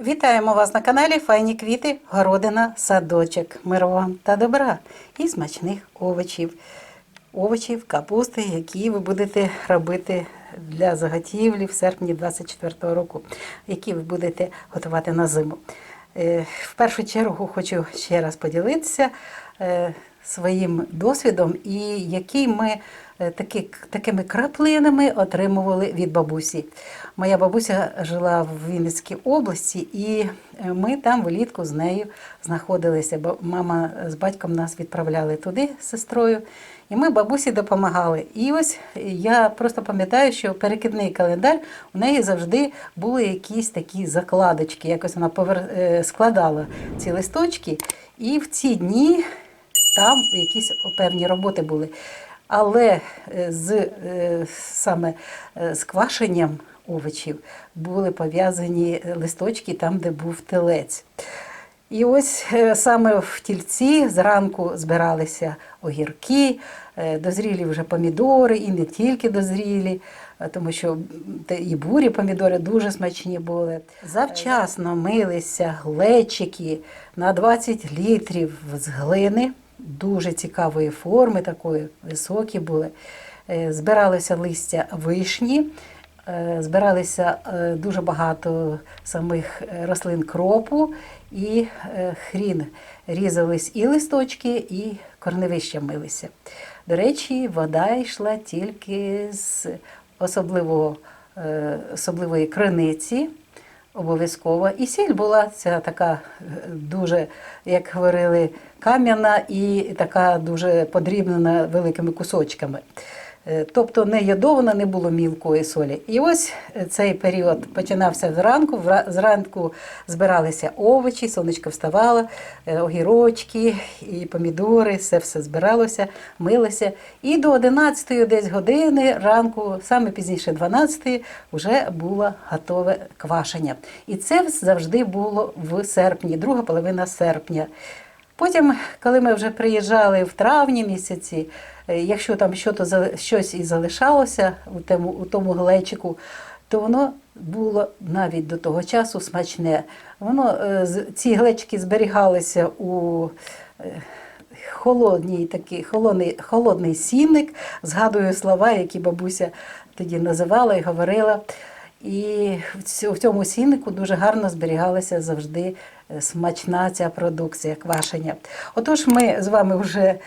Вітаємо вас на каналі Файні квіти, городина, садочок. Миру вам та добра і смачних овочів. Овочів, капусти, які ви будете робити для заготівлі в серпні 24 року, які ви будете готувати на зиму. Е, В першу чергу хочу ще раз поділитися е, своїм досвідом і який ми такі, такими краплинами отримували від бабусі. Моя бабуся жила в Вінницькій області, і е, ми там влітку з нею знаходилися. Бо мама з батьком нас відправляли туди з сестрою, і ми бабусі допомагали. І ось я просто пам'ятаю, що перекидний календар у неї завжди були якісь такі закладочки. Якось вона повер... е, складала ці листочки, і в ці дні там якісь певні роботи були. Але е, з е, саме е, з квашенням овочів були пов'язані листочки там, де був телець. І ось е, саме в тільці зранку збиралися огірки, е, дозрілі вже помідори, і не тільки дозрілі, е, тому що і бурі помідори дуже смачні були. Завчасно милися глечики на 20 літрів з глини, дуже цікавої форми, такої високі були. Е, Збиралося листя вишні. Е, Збиралися е, дуже багато самих рослин кропу і хрін. Різались і листочки, і корневища милися. До речі, вода йшла тільки з особливого, е, особливої криниці. Обов'язково. І сіль була ця така е, дуже, як говорили, кам'яна і така дуже подрібнена великими кусочками. Е, Тобто не йодована, не було мілкої солі. І ось е, цей період починався зранку. Зранку збиралися овочі, сонечко вставало, е, огірочки і помідори, все все збиралося, милося. І до 11 десь години ранку, саме пізніше 12 вже було готове квашення. І це завжди було в серпні, друга половина серпня. Потім, коли ми вже приїжджали в травні місяці, е, якщо там щось, і залишалося у тому, у тому глечику, то воно було навіть до того часу смачне. Воно, е, ці глечики зберігалися у е, холодній такий холодний, холодний сінник. Згадую слова, які бабуся тоді називала і говорила. І в цьому сіннику дуже гарно зберігалася завжди смачна ця продукція квашення. Отож, ми з вами вже е,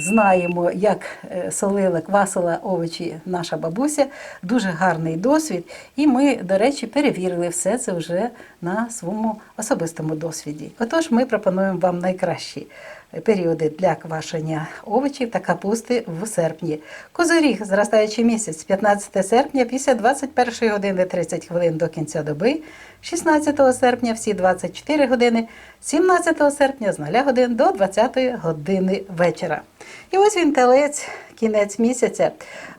знаємо, як е, солила, квасила овочі наша бабуся. Дуже гарний досвід. І ми, до речі, перевірили все це вже на своєму особистому досвіді. Отож, ми пропонуємо вам найкращі періоди для квашення овочів та капусти в серпні. Козиріг, зростаючий місяць, 15 серпня після 21 години 30 хвилин до кінця доби, 16 серпня всі 24 години, 17 серпня з 0 годин до 20 години вечора. І ось він телець, кінець місяця,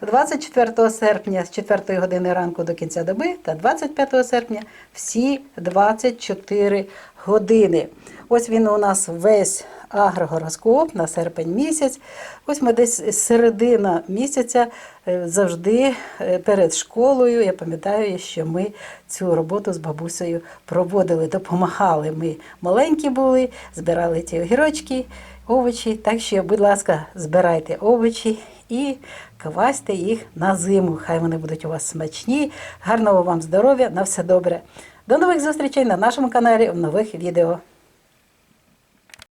24 серпня з 4 години ранку до кінця доби та 25 серпня всі 24 години. Ось він у нас весь агрогороскоп на серпень місяць. Ось ми десь середина місяця е, завжди е, перед школою. Я пам'ятаю, що ми цю роботу з бабусею проводили, допомагали. Ми маленькі були, збирали ті огірочки, овочі. Так що, будь ласка, збирайте овочі і квасьте їх на зиму. Хай вони будуть у вас смачні. Гарного вам здоров'я, на все добре. До нових зустрічей на нашому каналі в нових відео.